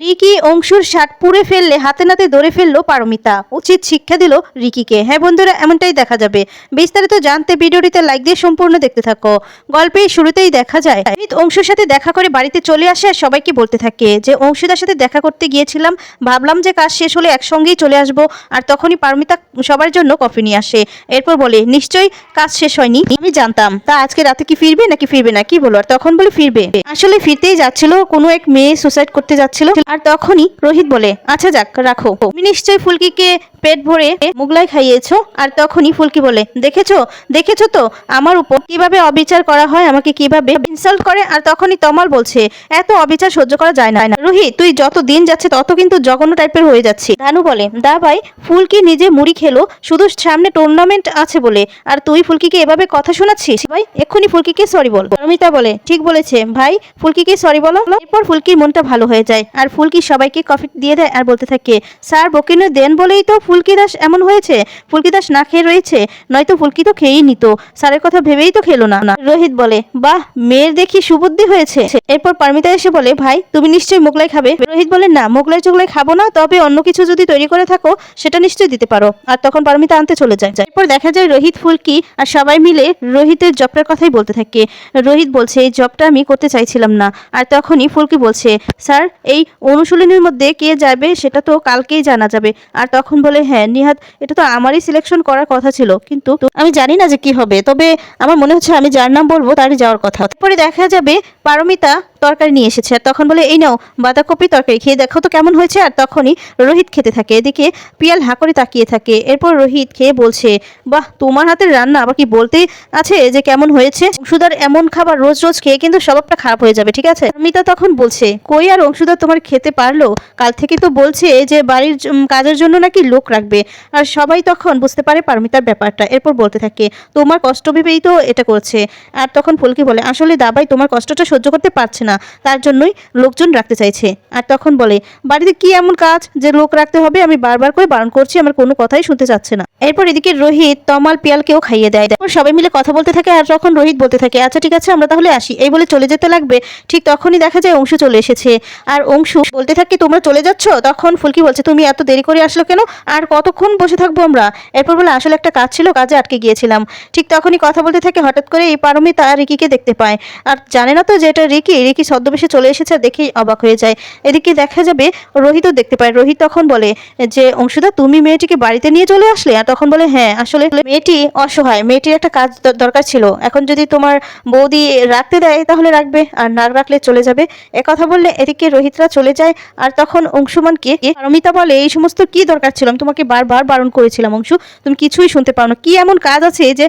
Ricky অংশুর shirt পুড়ে ফেললে হাতে নাতে ধরে ফেলল পারমিতা। উচিত শিক্ষা দিল রিকিকে। হ্যাঁ বন্ধুরা, এমনটাই দেখা যাবে। বিস্তারিত জানতে ভিডিওটিতে লাইক দিয়ে সম্পূর্ণ দেখতে থাকো। গল্পের শুরুতেই দেখা যায়, অমিত অংশুর সাথে দেখা করে বাড়িতে চলে আসে আর সবাইকে বলতে থাকে যে, অংশুদার সাথে দেখা করতে গিয়েছিলাম। ভাবলাম যে কাজ শেষ হলে একসঙ্গেই চলে আসব আর তখনই পারমিতা সবার জন্য কফি নিয়ে আসে। এরপর বলে, নিশ্চয়ই কাজ শেষ হয়নি। আমি জানতাম। তা আজকে রাতে কি ফিরবে নাকি ফিরবে না? কি বলো? আর তখন বলে, ফিরবে। আসলে ফিরতেই যাচ্ছিল। কোনো এক মেয়ে সুসাইড করতে যাচ্ছিল। আর তখনই রোহিত বলে আচ্ছা যাক, রাখো। তুমি নিশ্চয়ই ফুলকিকে পেট ভরে মুগলাই খাইয়েছো? আর তখনই ফুলকি বলে, দেখেছ দেখেছ তো, আমার উপর কীভাবে অবিচার করা হয়, আমাকে কীভাবে ইনসাল্ট করে? আর তখনই তমাল বলছে, এত অবিচার সহ্য করা যায় না। রোহিত, তুই যত দিন যাচ্ছে তত কিন্তু জঘন্য টাইপের হয়ে যাচ্ছে ধানু বলে, দা ভাই, ফুলকি নিজে মুড়ি খেলো, শুধু সামনে টুর্নামেন্ট আছে বলে, আর তুই ফুলকিকে এভাবে কথা শোনাচ্ছিস? ভাই, এক্ষুনি ফুলকিকে সরি বল। অমিতা বলে, ঠিক বলেছে, ভাই, ফুলকিকে সরি বলো। এরপর ফুলকির মনটা ভালো হয়ে যায়, আর ফুলকি সবাইকে কফি দিয়ে দেয় আর বলতে থাকে, স্যার বকিনে দেন বলেই তো ফুলকি দাস এমন হয়েছে। ফুলকি দাস না খেয়ে রয়েছে, নয়তো ফুলকি তো খেয়েই নিত। স্যারের কথা ভেবেই তো খেলো না। রোহিত বলে, বাহ, মেয়ের দেখি সুবুদ্ধি হয়েছে। এরপর পারমিতা এসে বলে, ভাই, তুমি নিশ্চয়ই মোগলাই খাবে? রোহিত বলে, না, মোগলাই চোগলাই খাব না, তবে অন্য কিছু যদি তৈরি করে থাকো, সেটা নিশ্চয়ই দিতে পারো। আর তখন পারমিতা আনতে চলে যায়। এরপর দেখা যায় রোহিত, ফুলকি আর সবাই মিলে রোহিতের জবটার কথাই বলতে থাকে। রোহিত বলছে, এই জবটা আমি করতে চাইছিলাম না। আর তখনই ফুলকি বলছে, স্যার, এই অনুশীলনের মধ্যে কে যাবে সেটা তো কালকেই জানা যাবে। আর তখন বলে হ্যাঁ নিহাত, এটা তো আমারই সিলেকশন করার কথা ছিল। কিন্তু আমি জানি না যে কি হবে। তবে আমার মনে হচ্ছে আমি যার নাম বলব তারই যাওয়ার কথা। তারপরে দেখা যাবে, পারমিতা তরকারি নিয়ে এসেছে। আর তখন বলে, এই নাও, বাঁধাকপি তরকারি। খেয়ে দেখো তো কেমন হয়েছে। আর তখনই রোহিত খেতে থাকে। এদিকে পিয়াল হা করে তাকিয়ে থাকে। এরপর রোহিত খেয়ে বলছে, বাহ, তোমার হাতের রান্না আবার কি বলতেই আছে যে কেমন হয়েছে? অংশুদার এমন খাবার রোজ রোজ খেয়ে কিন্তু স্বভাবটা খারাপ হয়ে যাবে, ঠিক আছে? মিতা তখন বলছে, কই আর অংশুদার তোমার খেতে পারল। কাল থেকে তো বলছে যে বাড়ির কাজের জন্য নাকি লোক রাখবে। আর সবাই তখন বুঝতে পারে পারমিতার ব্যাপারটা। এরপর বলতে থাকে, তোমার কষ্ট ভেবেই তো এটা করছে। আর তখন ফুলকি বলে, আসলে দাবাই তোমার কষ্টটা সহ্য করতে পারছে না। তার জন্যই লোকজন রাখতে চাইছে। আর তখন বলে, বাড়িতে কি এমন কাজ যে লোক রাখতে হবে? আমি বারবার করে বারণ করছি, আমার কোনো কথাই শুনতে চাচ্ছে না। এরপর এদিকে রোহিত, তমাল, পিয়ালকেও খাইয়ে দেয়। তারপর সবাই মিলে কথা বলতে থাকে আর তখন রোহিত বলতে থাকে আচ্ছা ঠিক আছে, আমরা তাহলে আসি। এই বলে চলে যেতে লাগবে। ঠিক তখনই দেখা যায় অংশু চলে এসেছে। আর অংশু বলতে থাকে, তোমরা চলে যাচ্ছ? তখন ফুলকি বলছে, তুমি এত দেরি করে আসলো কেন? আর কতক্ষণ বসে থাকব আমরা? এরপর বলে, আসলে একটা কাজ ছিল, কাজে আটকে গিয়েছিলাম। ঠিক তখনই কথা বলতে থাকে, হঠাৎ করে এই পারমিতা রিকিকে দেখতে পায়। আর জানে না তো যে এটা রিকি রিকি ছদ্মবেশে চলে এসেছে দেখেই অবাক হয়ে যায়। এদিকে দেখা যাবে, রোহিতও দেখতে পায়। রোহিত তখন বলে, যে অংশুদা, তুমি মেয়েটিকে বাড়িতে নিয়ে চলে আসলে? আর তখন বলে হ্যাঁ আসলে মেয়েটি অসহায়। মেয়েটির একটা কাজ দরকার ছিল। এখন যদি তোমার বৌদি রাখতে দেয়, তাহলে রাখবে। আর না রাখলে চলে যাবে। কথা বললে এদিকে রোহিতরা চলে যায়। আর তখন অংশুমানকে পারমিতা বলে, এই সমস্ত কি দরকার ছিল? আমি তোমাকে বারবার বারণ করেছিলাম, অংশু। তুমি কিছুই শুনতে পাও না। কি এমন কাজ আছে যে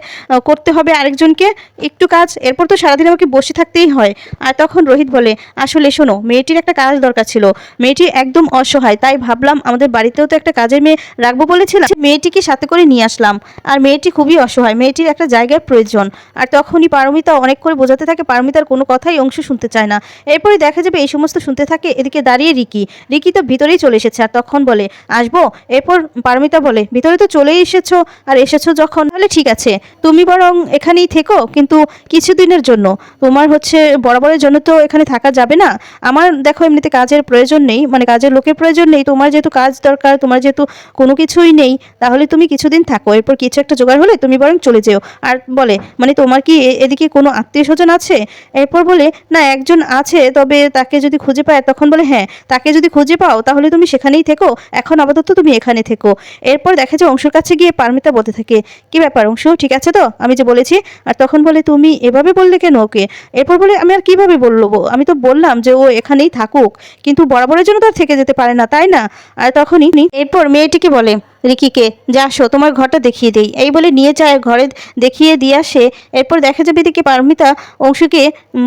করতে হবে আরেকজনকে? একটু কাজ। এরপর তো সারাদিন আমাকে বসে থাকতেই হয়। আর তখন রোহিত বলে, আসলে শোনো, মেয়েটির একটা কাজ দরকার ছিল। মেয়েটি একদম অসহায়। তাই ভাবলাম আমাদের বাড়িতেও তো একটা কাজের মেয়ে রাখব বলেছিলাম। মেয়েটিকে সাথে করে নিয়ে আসলাম। আর মেয়েটি খুবই অসহায়। মেয়েটির একটা জায়গার প্রয়োজন। আর তখনই পারমিতা অনেক করে বোঝাতে থাকে, পারমিতার কোনো কথাই অংশ শুনতে চায় না। এরপরে দেখা যাবে এই সমস্ত শুনতে থাকে এদিকে দাঁড়িয়ে রিকি। রিকি তো ভিতরেই চলে এসেছে আর তখন বলে, আসব? এরপর পারমিতা বলে, ভিতরে তো চলেই এসেছ। আর এসেছ যখন, তাহলে ঠিক আছে। তুমি বরং এখানেই থেকো, কিন্তু কিছুদিনের জন্য। তোমার হচ্ছে বরাবরের জন্য তো এখানে থাকা যাবে না। আমার দেখো এমনিতে কাজের প্রয়োজন নেই। মানে কাজের লোকের প্রয়োজন নেই। তোমার যেহেতু কাজ দরকার, তোমার যেহেতু কোনো কিছুই নেই, তাহলে তুমি কিছুদিন থাকো, এরপর কিছু একটা জোগাড় হলে তুমি বরং চলে যেও। আর বলে মানে তোমার কি এদিকে কোনো আত্মীয় স্বজন আছে? এরপর বলে, না, একজন আছে, তবে তাকে যদি খুঁজে পায়, তখন বলে হ্যাঁ তাকে যদি খুঁজে পাও, তাহলে তুমি সেখানেই থেকো, এখন আপাতত তুমি এখানে থেকো। এরপর দেখা যায় অংশুর কাছে গিয়ে পারমিতা বলতে থাকে, কি ব্যাপার অংশ, ঠিক আছে তো? আমি যে বলেছি। আর তখন বলে, তুমি এভাবে বললে কেন ওকে? এরপর বলে, আমি আর কীভাবে বলল আমি তো বললাম যে ও এখানেই থাকুক, কিন্তু বরাবরের জন্য তো থেকে যেতে পারে না, তাই না? আর তখনই এরপর মেয়েটিকে বলে রিকিকে, যা, আসো, তোমার ঘরটা দেখিয়ে দেই। এই বলে নিয়ে যায়, ঘরে দেখিয়ে দিয়ে আসে। এরপর দেখা যাবে এদিকে পারমিতা অংশুকে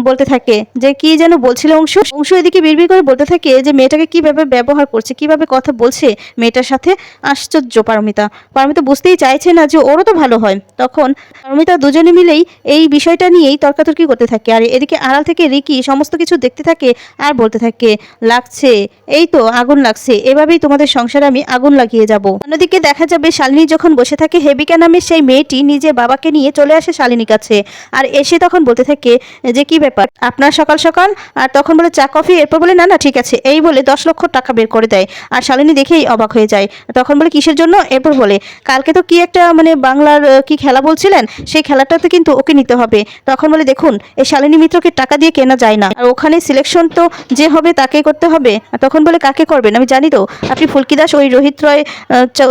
বলতে থাকে যে, কি যেন বলছিল অংশু? অংশু এদিকে বিড়বিড় করে বলতে থাকে যে, মেয়েটাকে কীভাবে ব্যবহার করছে, কীভাবে কথা বলছে? মেয়েটার সাথে আশ্চর্য পারমিতা। পারমিতা বুঝতেই চাইছে না যে, ওরও তো ভালো হয়। তখন পারমিতা দুজনে মিলেই এই বিষয়টা নিয়েই তর্কাতর্কি করতে থাকে। আর এদিকে আড়াল থেকে রিকি সমস্ত কিছু দেখতে থাকে আর বলতে থাকে, লাগছে, এই তো আগুন লাগছে, এভাবেই তোমাদের সংসারে আমি আগুন লাগিয়ে যাব। অন্যদিকে অন্যদিকে দেখা যাবে শালিনী যখন বসে থাকে, হেবিকা নামের সেই মেয়েটি নিজের বাবাকে নিয়ে চলে আসে শালিনীর কাছে। আর এসে তখন বলতে থাকে যে, কি ব্যাপার? আপনার সকাল সকাল? আর তখন বলে, চা, কফি? এরপর বলে, না না, ঠিক আছে। এই বলে দশ লক্ষ টাকা বের করে দেয়। আর শালিনী দেখেই অবাক হয়ে যায়। তখন বলে, কিসের জন্য? এরপর বলে, কালকে তো কি একটা মানে বাংলার কি খেলা বলছিলেন? সেই খেলাটাতে কিন্তু ওকে নিতে হবে। তখন বলে, দেখুন, এই শালিনী মিত্রকে টাকা দিয়ে কেনা যায় না। আর ওখানে সিলেকশন তো যে হবে তাকেই করতে হবে। তখন বলে, কাকে করবেন? আমি জানি তো। আপনি ফুলকি দাস ওই রোহিত রয়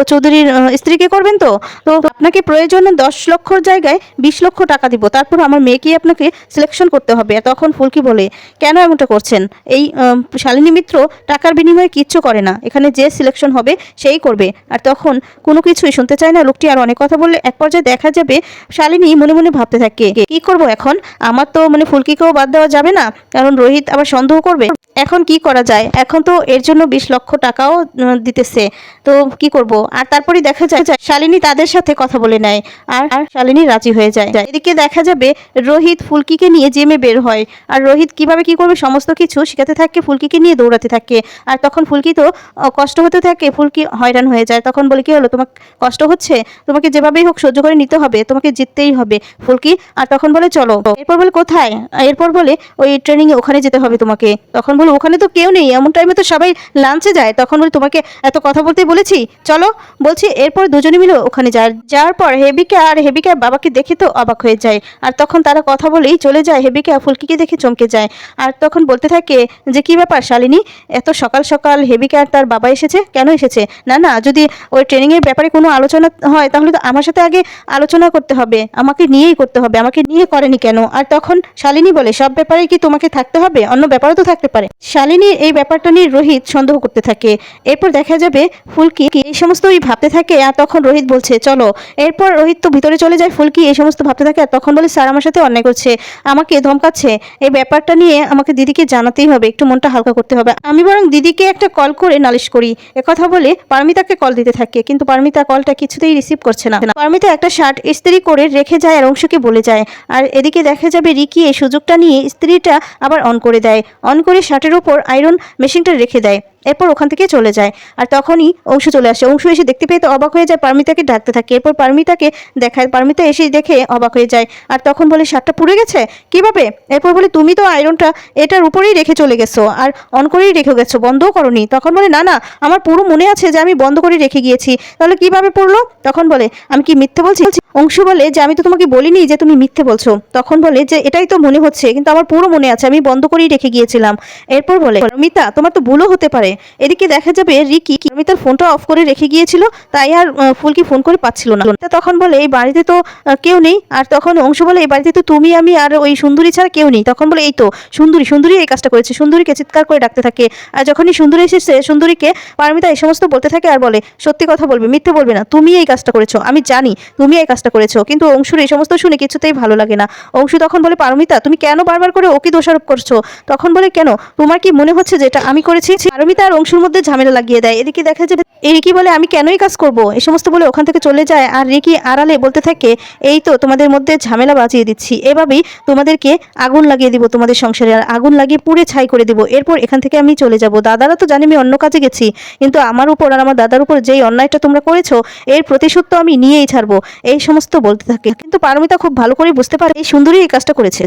চৌধুরীর স্ত্রীকে করবেন তো? তো আপনাকে প্রয়োজনে দশ লক্ষর জায়গায় বিশ লক্ষ টাকা দিব। তারপর আমার মেয়েকে আপনাকে সিলেকশন করতে হবে। তখন ফুলকি বলে, কেন এমনটা করছেন? এই শালিনী মিত্র টাকার বিনিময়ে কিচ্ছু করে না। এখানে যে সিলেকশন হবে, সেই করবে। আর তখন কোনো কিছুই শুনতে চায় না। লোকটি আর অনেক কথা বললে এক পর্যায়ে দেখা যাবে শালিনী মনে মনে ভাবতে থাকে, কি করব এখন? আমার তো মানে ফুলকিকেও বাদ দেওয়া যাবে না। কারণ রোহিত আবার সন্দেহ করবে। এখন কি করা যায়? এখন তো এর জন্য বিশ লক্ষ টাকাও দিতেছে। তো কি করব? আর তারপরে দেখা যায় শালিনী তাদের সাথে কথা বলে নেয় আর আর শালিনী রাজি হয়ে যায়। এদিকে দেখা যাবে রোহিত ফুলকিকে নিয়ে জেমে বের হয়। আর রোহিত কীভাবে কি করবে সমস্ত কিছু শেখাতে থাকে, ফুলকিকে নিয়ে দৌড়াতে থাকে। আর তখন ফুলকি তো কষ্ট হতে থাকে, ফুলকি হয়রান হয়ে যায়। তখন বলে, কি হলো? তোমার কষ্ট হচ্ছে? তোমাকে যেভাবেই হোক সহ্য করে নিতে হবে, তোমাকে জিততেই হবে। ফুলকি, আর তখন বলে, চলো। এরপর বলে, কোথায়? এরপর বলে, ওই ট্রেনিং এ ওখানে যেতে হবে তোমাকে। তখন বলে, ওখানে তো কেউ নেই, এমন টাইমে তো সবাই লাঞ্চে যায়। তখন বলে, তোমাকে এত কথা বলতে বলেছি, চলো। বলছি, এরপর দুজনে মিলে ওখানে যায়। যাওয়ার পর হেবিকা আর হেবিকার বাবাকে দেখে তো অবাক হয়ে যায়। আর তখন তারা কথা বলেই চলে যায়। হেবিকা ফুলকিকে দেখে চমকে যায়। আর তখন বলতে থাকে যে, কি ব্যাপার শালিনী? এত সকাল সকাল হেবিকা আর তার বাবা এসেছে? কেন এসেছে? না না, যদি ওই ট্রেনিংয়ের ব্যাপারে কোনো আলোচনা হয়, তাহলে তো আমার সাথে আগে আলোচনা করতে হবে। আমাকে নিয়েই করতে হবে। আমাকে নিয়ে করেনি কেন? আর তখন শালিনী বলে, সব ব্যাপারে কি তোমাকে থাকতে হবে? অন্য ব্যাপারও তো থাকতে পারে। শালিনীর এই ব্যাপারটা নিয়ে রোহিত সন্দেহ করতে থাকে। এরপর দেখা যাবে ফুলকি এই সমস্ত ওই ভাবতে থাকে আর তখন রোহিত বলছে, চলো। এরপর রোহিত তো ভিতরে চলে যায়, ফুলকি এই সমস্ত ভাবতে থাকে আর তখন বলে, স্যার আমার সাথে অন্যায় করছে, আমাকে ধমকাচ্ছে। এই ব্যাপারটা নিয়ে আমাকে দিদিকে জানাতেই হবে, একটু মনটা হালকা করতে হবে। আমি বরং দিদিকে একটা কল করে নালিশ করি। একথা বলে পারমিতাকে কল দিতে থাকে, কিন্তু পারমিতা কলটা কিছুতেই রিসিভ করছে না। পারমিতা একটা শার্ট ইস্ত্রি করে রেখে যায় আর অংশকে বলে যায়। আর এদিকে দেখা যাবে রিকি এই সুযোগটা নিয়ে ইস্ত্রিটা আবার অন করে দেয়। অন করে শার্টের উপর আয়রন মেশিনটা রেখে দেয়। এরপর ওখান থেকে চলে যায়। আর তখনই অংশ চলে আসে। অংশ এসে দেখতে পেয়ে তো অবাক হয়ে যায়, পারমিতাকে ডাকতে থাকে। এরপর পারমিতাকে দেখায়, পারমিতা এসে দেখে অবাক হয়ে যায়। আর তখন বলে, শার্টটা পুড়ে গেছে? কীভাবে? এরপর বলে, তুমি তো আয়রনটা এটার উপরেই রেখে চলে গেছো আর অন করেই রেখে গেছো, বন্ধও করনি। তখন বলে, না না, আমার পুরো মনে আছে যে আমি বন্ধ করে রেখে গিয়েছি। তাহলে কীভাবে পড়ল? তখন বলে, আমি কি মিথ্যে বলছি? অংশ বলে, যে আমি তো তোমাকে বলিনি যে তুমি মিথ্যে বলছো। তখন বলে, যে এটাই তো মনে হচ্ছে, কিন্তু আমার পুরো মনে আছে, আমি বন্ধ করেই রেখে গিয়েছিলাম। এরপর বলে মিতা তোমার তো ভুলও হতে পারে। এদিকে দেখা যাবে রিকি মিতার ফোনটা অফ করে রেখে গিয়েছিল, তাই আর ফুলকি ফোন করে পাচ্ছিল না। তখন বলে, এই বাড়িতে তো কেউ নেই। আর তখন অংশ বলে, এই বাড়িতে তো তুমি, আমি আর ওই সুন্দরী ছাড়া কেউ নেই। তখন বলে, এই তো, সুন্দরী সুন্দরী এই কাজটা করেছে। সুন্দরীকে চিৎকার করে ডাকতে থাকে। আর যখনই সুন্দরী এসেছে, সুন্দরীকে পারমিতা এই সমস্ত বলতে থাকে আর বলে, সত্যি কথা বলবে, মিথ্যে বলবে না। তুমি এই কাজটা করেছ, আমি জানি তুমি এই কাজটা করেছ, কিন্তু অংশুর এই সমস্ত শুনে কিছুতেই ভালো লাগে না। অংশু তখন বলে, পারমিতা, তুমি কেন বারবার করে ওকে দোষারোপ করছ? তখন বলে, কেন? তোমার কি মনে হচ্ছে যেটা আমি করেছি? পারমিতা আর অংশুর মধ্যে ঝামেলা লাগিয়ে দেয়। এদিকে দেখা যাবে এই রিকি বলে, আমি কেনই কাজ করব? এই সমস্ত বলে ওখান থেকে চলে যায় আর রিকি আড়ালে বলতে থাকে, এই তো তোমাদের মধ্যে ঝামেলা বাঁচিয়ে দিচ্ছি। এভাবেই তোমাদেরকে আগুন লাগিয়ে দিব তোমাদের সংসারে আর আগুন লাগিয়ে পুড়ে ছাই করে দিব। এরপর এখান থেকে আমি চলে যাব। দাদারা তো জানি আমি অন্য কাজে গেছি, কিন্তু আমার উপর আর আমার দাদার উপর যেই অন্যায়টা তোমরা করেছ, এর প্রতিশোধ তো আমি নিয়েই ছাড়বো। এই সমস্ত বলতে থাকে। কিন্তু পারমিতা খুব ভালো করে বুঝতে পারে, এই সুন্দরী এই কাজটা করেছে।